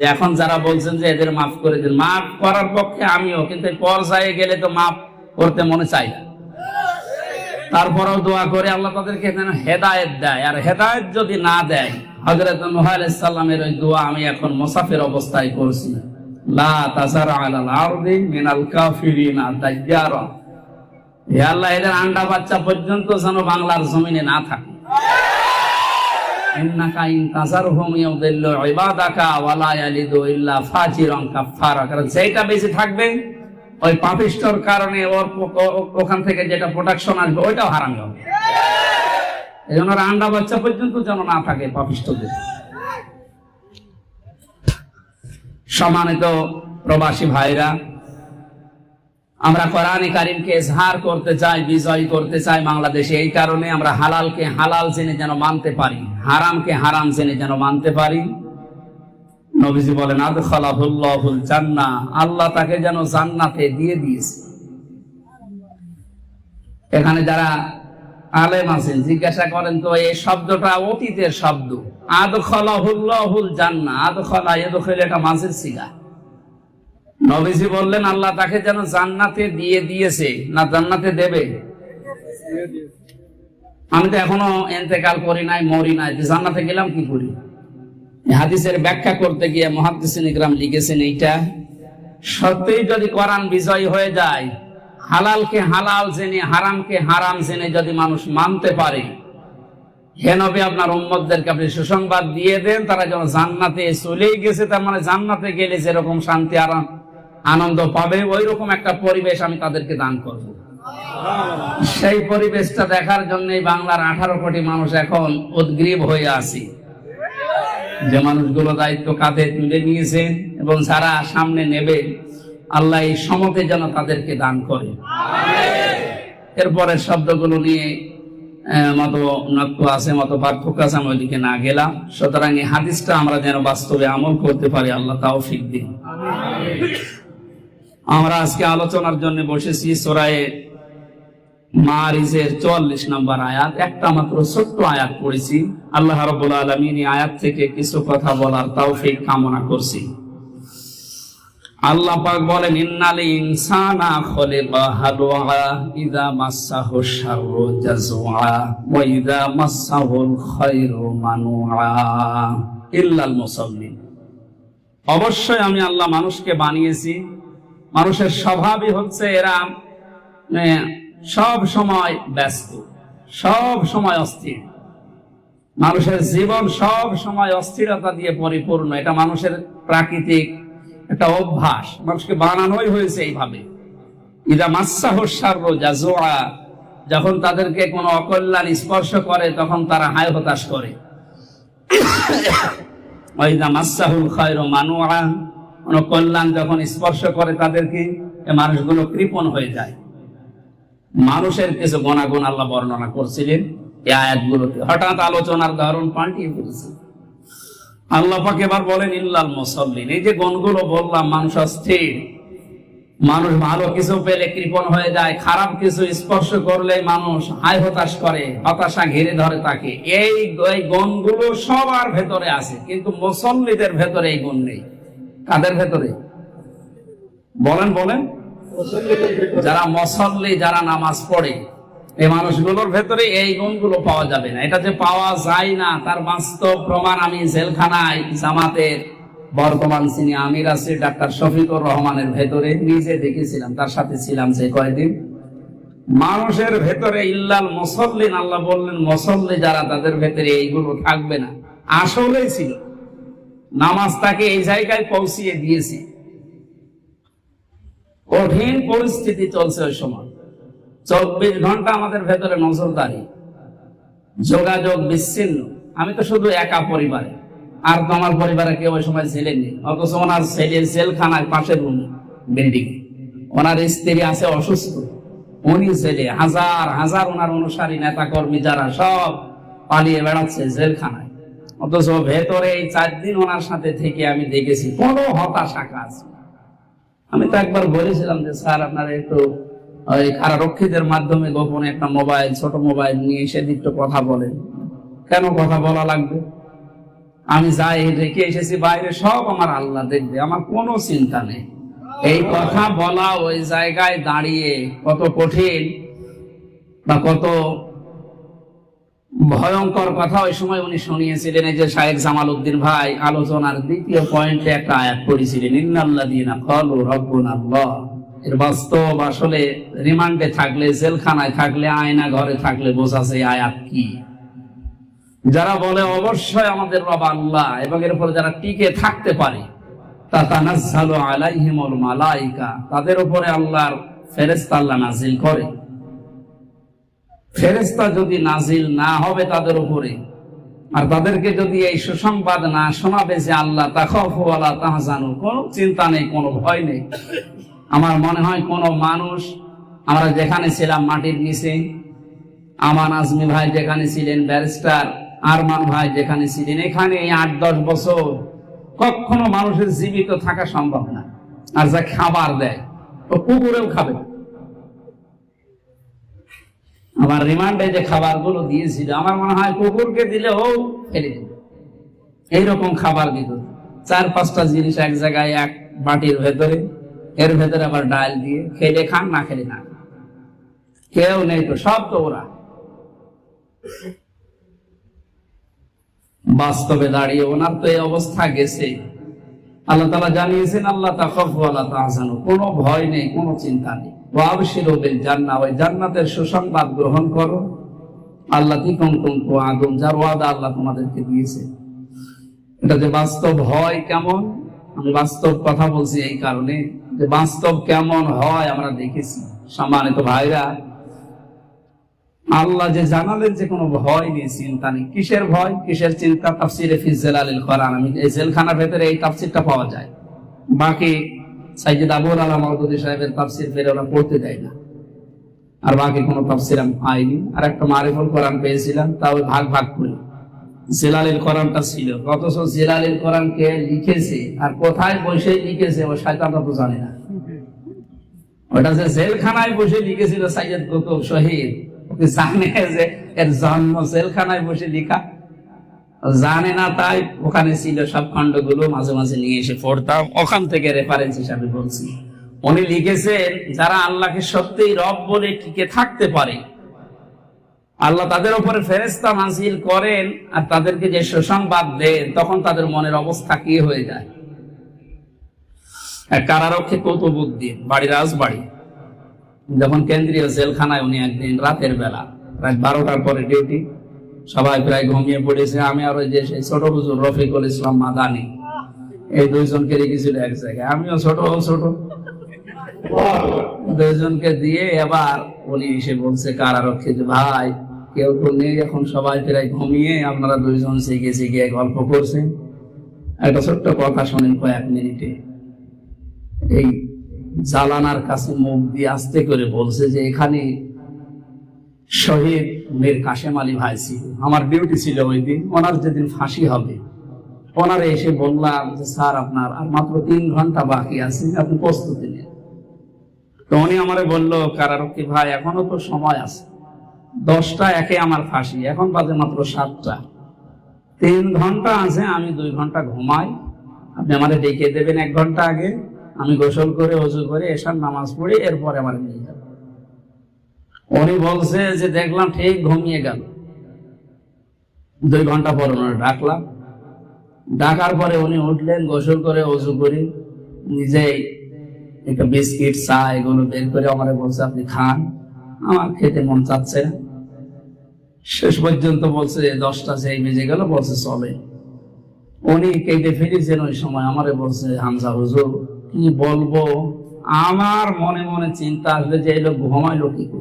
এখন যারা বলছেন যে এদের মাফ করে দিন, মাফ করার পক্ষে আমিও, কিন্তু পর্যায়ে গেলে তো মাফ করতে মনে চাই না। তারপরেও দোয়া করে আল্লাহ তাদেরকে যেন হেদায়েত দেয়, আর হেদায়েত যদি না দেয় হজরত সাল্লামের ওই দোয়া আমি এখন মোসাফের অবস্থায় করছি আল্লাহ, এদের আন্ডা বাচ্চা পর্যন্ত যেন বাংলার জমিনে না থাকে। যেটা বেশি থাকবে, ওই পাপিষ্টর কারণে ওর ওখান থেকে যেটা প্রোডাকশন আসবে, ওইটাও হারামি হবে। এই জন্য আন্ডা বাচ্চা পর্যন্ত যেন না থাকে পাপিষ্টদের সম্মানিত প্রবাসী ভাইরা আমরা কোরআনে কারিমকে এজহার করতে চাই, বিজয় করতে চাই বাংলাদেশে, এই কারণে আমরা হালালকে হালাল জেনে যেন মানতে পারি, হারামকে হারাম জেনে যেন মানতে পারি। নবীজি বলেন, আদখালাহুল্লাহুল জান্নাহ আল্লাহ তাকে যেন জান্নাতে দিয়ে দিয়েছে। এখানে যারা আলেম আছেন, জিজ্ঞাসা করেন, তো এই শব্দটা অতীতের শব্দ? আদ আদখালাহুল্লাহুল জান্নাহ আদখালা এদখাল এটা মাঝের সিগা নবীজি বললেন, আল্লাহ তাকে যেন জান্নাতে দিয়ে দিয়েছে। না জান্নাতে দেবে? আমি তো এখনও এতেকাল করি নাই, মরি নাই জান্নাতে গেলাম কি করি? হাদিসের ব্যাখ্যা করতে গিয়ে মহাদিসিন ইকরাম লিখেছেন এইটা, সত্যিই যদি কোরআন বিজয় হয়ে যায়, হালালকে হালাল জেনে, হারামকে হারাম জেনে যদি মানুষ মানতে পারে, হে নবী, আপনার উম্মতদেরকে আপনি সুসংবাদ দিয়ে দেন, তারা যেন জান্নাতে চলেই গেছে, তার মানে জান্নাতে গেলে যেরকম শান্তি, আরাম আনন্দ পাবে ওই রকম একটা পরিবেশ আমি তাদেরকে দান করব। সেই পরিবেশটা দেখার জন্য বাংলার আঠারো কোটি মানুষ এখন উদ্গ্রীব হয়ে আছি। যে মানুষগুলো দায়িত্ব কাঁধে তুলে নিয়েছেন এবং যারা সামনে নেবে, আল্লাহ এই সমতে যেন তাদেরকে দান করে। এরপরের শব্দগুলো নিয়ে মত নক্য আছে, মত পার্থক্য আছে, আমি ওইদিকে না গেলাম। সুতরাং এই হাদিসটা আমরা যেন বাস্তবে আমল করতে পারি, আল্লাহ তাও ফিক দিন। আমরা আজকে আলোচনার জন্য বসেছি সোরায়ে মারিজের চুয়াল্লিশ নম্বর আয়াত। একটা মাত্র ছোট্ট আয়াত পড়েছি। আল্লাহ রবুল আলমিন আয়াত থেকে কিছু কথা বলার তৌফিক কামনা করছি। আল্লাহ পাক বলেন, ইন্নাল ইনসানা খলিকা হালুআ ইযা মাসসাহু শাররু জাজুআ ওয়া ইযা মাসসাহুল খায়রু মানুআ ইল্লাল মুসাল্লিন। অবশ্যই আমি আল্লাহ মানুষকে বানিয়েছি। মানুষের স্বভাবই হচ্ছে এরা মানে, সব সময় ব্যস্ত সব সময় অস্থির। মানুষের জীবন সব সময় অস্থিরতা দিয়ে পরিপূর্ণ। এটা মানুষের প্রাকৃতিক একটা অভ্যাস। মানুষকে বানানোই হয়েছে এইভাবে। ইদা মাসাহ জাজোয়া যখন তাদেরকে কোনো অকল্যাণ স্পর্শ করে তখন তারা হায় হতাশ করে। ওয়াইদা মাসাহুল খায়রু মানুআ। কোনো কল্যাণ যখন স্পর্শ করে তাদেরকে মানুষগুলো কৃপণ হয়ে যায়। মানুষের কিছু গুণাগুণ আল্লাহ বর্ণনা করছিলেন। এই আয়াতগুলোতে হঠাৎ আলোচনার ধরন পাল্টিয়ে ফেলেছে। আল্লাহ এবার বলেন, ইল্লাল মুসাল্লিন। এই যে গুণগুলো বললাম, মানুষ অস্থির। মানুষ ভালো কিছু পেলে কৃপণ হয়ে যায়, খারাপ কিছু স্পর্শ করলে মানুষ হায় হতাশ করে, হতাশা ঘিরে ধরে তাকে। এই গুণগুলো সবার ভেতরে আছে, কিন্তু মুসল্লিদের ভেতরে এই গুণ নেই। কাদের ভেতরে? বলেন বলেন। যারা মসল্লি, যারা নামাজ পড়ে এই মানুষগুলোর ভেতরে এই গুণগুলো পাওয়া যাবে না। এটা যে পাওয়া যায় না, তার বাস্তব প্রমাণ আমি জেলখানায় জামাতের বর্তমান যিনি আমির আছে, ডাক্তার শফিকুর রহমানের ভেতরে নিজে দেখেছিলাম, তার সাথে ছিলাম যে কয়েকদিন মানুষের ভেতরে ইল্লাল মুসল্লিন, আল্লাহ বললেন, মুসল্লি যারা তাদের ভেতরে এইগুলো থাকবে না। আসলেই ছিল। নামাজ তাকে এই জায়গায় পৌঁছিয়ে দিয়েছে। কঠিন পরিস্থিতি চলছে ওই সময়। চব্বিশ ঘণ্টা আমাদের ভেতরে নজরদারি, যোগাযোগ বিচ্ছিন্ন। আমি তো শুধু একা পরিবারে, আর তো আমার পরিবারে কেউ ওই সময় ছেলে নেই অথচ ওনার ছেলে জেলখানায় পাশের রুম, বিল্ডিং ওনার স্ত্রী আছে অসুস্থ। উনি ছেলে হাজার হাজার ওনার অনুসারী নেতা কর্মী যারা সব পালিয়ে বেড়াচ্ছে জেলখানায়। অথচ ভেতরে এই চার দিন ওনার সাথে থেকে আমি দেখেছি, কোনো হতাশা কাজ আমি তো একবার বলেছিলাম যে, স্যার, আপনারা একটু ওই কারারক্ষীদের মাধ্যমে গোপনে একটা মোবাইল, ছোট মোবাইল নিয়ে সেদিক একটু কথা বলেন। কেন কথা বলা লাগবে? আমি যাই রেখে এসেছি, বাইরে সব আমার আল্লাহ দেখবে, আমার কোনো চিন্তা নেই। এই কথা বলা ওই জায়গায় দাঁড়িয়ে কত কঠিন বা কত ভয়ঙ্কর কথা ওই সময় উনি শুনিয়েছিলেন, এই যে শাহেক জামাল উদ্দিন ভাই, আলোচনার দ্বিতীয় পয়েন্টে একটা আয়াত পড়েছিলেন রাব্বুনা আল্লাহ এর বাস্তব আসলে রিমান্ডে থাকলে, জেলখানায় থাকলে, আয়না ঘরে থাকলে বোঝা যায় আয়াত কি। যারা বলে অবশ্যই আমাদের রব আল্লাহ এবং এর উপর যারা টিকে থাকতে পারে, তাতানাজ্জালু তাদের উপরে আল্লাহর ফেরেশতা আল্লাহ নাজিল করে। ফেরেস্তা যদি নাজিল না হবে তাদের উপরে, আর তাদেরকে যদি এই সুসংবাদ না শোনাবে যে আল্লাহ তাহফালা তাহজানু কোনো চিন্তা নেই, কোনো ভয় নেই। আমার মনে হয় কোন মানুষ, আমরা যেখানে ছিলাম মাটির নিচে, আমান আজমি ভাই যেখানে ছিলেন, ব্যারিস্টার আরমান ভাই যেখানে ছিলেন, এখানে এই আট দশ বছর কখনো মানুষের জীবিত থাকা সম্ভব না। আর যা খাবার দেয়, ও কুকুরেও খাবে। না আমার রিমান্ডে যে খাবারগুলো দিয়েছিল, আমার মনে হয় কুকুরকে দিলে ও ফেলে দেবে। এইরকম খাবার দিত। চার পাঁচটা জিনিস এক জায়গায়, এক বাটির ভেতরে, এর ভেতরে আবার ডাল দিয়ে খেলে খান, না খেলে না কেউ নেই তো, সব তো ওরা। বাস্তবে দাঁড়িয়ে ওনার তো এই অবস্থা গেছে। আল্লাহ তালা জানিয়েছেন, আল্লাহ তাহসানু কোনো ভয় নেই, কোনো চিন্তা নেই। জান্নাহ, ওই জান্নাতের সুসংবাদ গ্রহণ করো। আল্লাহ তিকম কুমকু আগুন যার ওয়াদা আল্লাহ তোমাদেরকে দিয়েছে। এটা যে বাস্তব হয় কেমন? আমি বাস্তব কথা বলছি এই কারণে, যে বাস্তব কেমন হয় আমরা দেখেছি। সম্মানিত ভাইরা, আল্লাহ যে জানালেন যে কোনো ভয় নেই চিন্তা নেই। কিসের ভয়? কিসের চিন্তা? তাফসিরে ফিজেল আলীল করান আমি এই জেলখানার ভেতরে এই তাফসিরটা পাওয়া যায়। বাকি সাইজিদ আলম সাহেবের তাফসির ওরা পড়তে দেয় না। আর বাকি কোনো তাফসির আমি পাইনি। আর একটা মারিফুল কোরআন পেয়েছিলাম, তাও ভাগ ভাগ করে। জেলালিল কোরআনটা ছিল। অথচ কে লিখেছে আর কোথায় বসে লিখেছে, ও শয়তানটা তো জানে না। ওটা যে জেলখানায় বসে লিখেছিল সাইয়দ শহীদ। জানে যে এর জন্ম জেলখানায় বসে লিখা। জানে না তাই ওখানে ছিল সব খণ্ডগুলো মাঝে মাঝে নিয়ে এসে পড়তাম। ওখান থেকে রেফারেন্স হিসাবে বলছি। উনি লিখেছেন যারা আল্লাহকে সত্যিই রব বলে টিকে থাকতে পারে, আল্লাহ তাদের উপরে ফেরেস্তা নাজিল করেন আর তাদেরকে যে সুসংবাদ দেন, তখন তাদের মনের অবস্থা কি হয়ে যায়? কারারক্ষে কৌতুবুদ্দিন বাড়ি রাজবাড়ি, যখন কেন্দ্রীয় জেলখানায় উনি একদিন রাতের বেলা প্রায় বারোটার পরে ডিউটি সবাই প্রায় ঘুমিয়ে পড়েছে। আমি আর যে সেই ছোট হুজুর রফিকুল ইসলাম মাদানি, এই দুইজনকে রেখেছিল এক জায়গায়। আমিও ছোট ছোট। দুইজনকে দিয়ে এবার উনি এসে বলছে কারারক্ষী যে ভাই? কেউ তো নেই, এখন সবাই প্রায় ঘুমিয়ে আপনারা দুইজন শিখে শিখে গল্প করছেন। একটা ছোট্ট কথা শোনেন কয়েক মিনিটে। এই জালানার কাছে মুখ দিয়ে আস্তে করে বলছে যে, এখানে শহীদ মীর কাশেম আলী ভাই ছিল। আমার ডিউটি ছিল ওই দিন। ওনার যেদিন ফাঁসি হবে, ওনারে এসে বললাম যে, স্যার, আপনার আর মাত্র তিন ঘণ্টা বাকি আছে, আপনি প্রস্তুতি নিন। তো উনি আমারে বলল, কারারক্ষী ভাই, এখনও তো সময় আছে। দশটা একে আমার ফাঁসি, এখন বাজে মাত্র সাতটা। তিন ঘণ্টা আছে, আমি দুই ঘণ্টা ঘুমাই। আপনি আমারে ডেকে দেবেন এক ঘণ্টা আগে। আমি গোসল করে অজু করে এসার নামাজ পড়ি, এরপরে আমার নিয়ে যাবেন। উনি বলছে যে দেখলাম ঠিক ঘুমিয়ে গেল। দুই ঘণ্টা পর ওনার ডাকলাম। ডাকার পরে উনি উঠলেন, গোসল করে অজু করে, নিজেই একটা বিস্কিট, চা এগুলো বের করে আমার বলছে, আপনি খান। আমার খেতে মন চাচ্ছে শেষ পর্যন্ত বলছে, দশটা যেই বেজে গেল, বলছে, চলে। উনি কেটে ফিরেছেন ওই সময়। আমারে বলছে, হামজা হুজুর, কি বলব? আমার মনে মনে চিন্তা আসবে যে এই লোক ঘুমাইলো কি করে?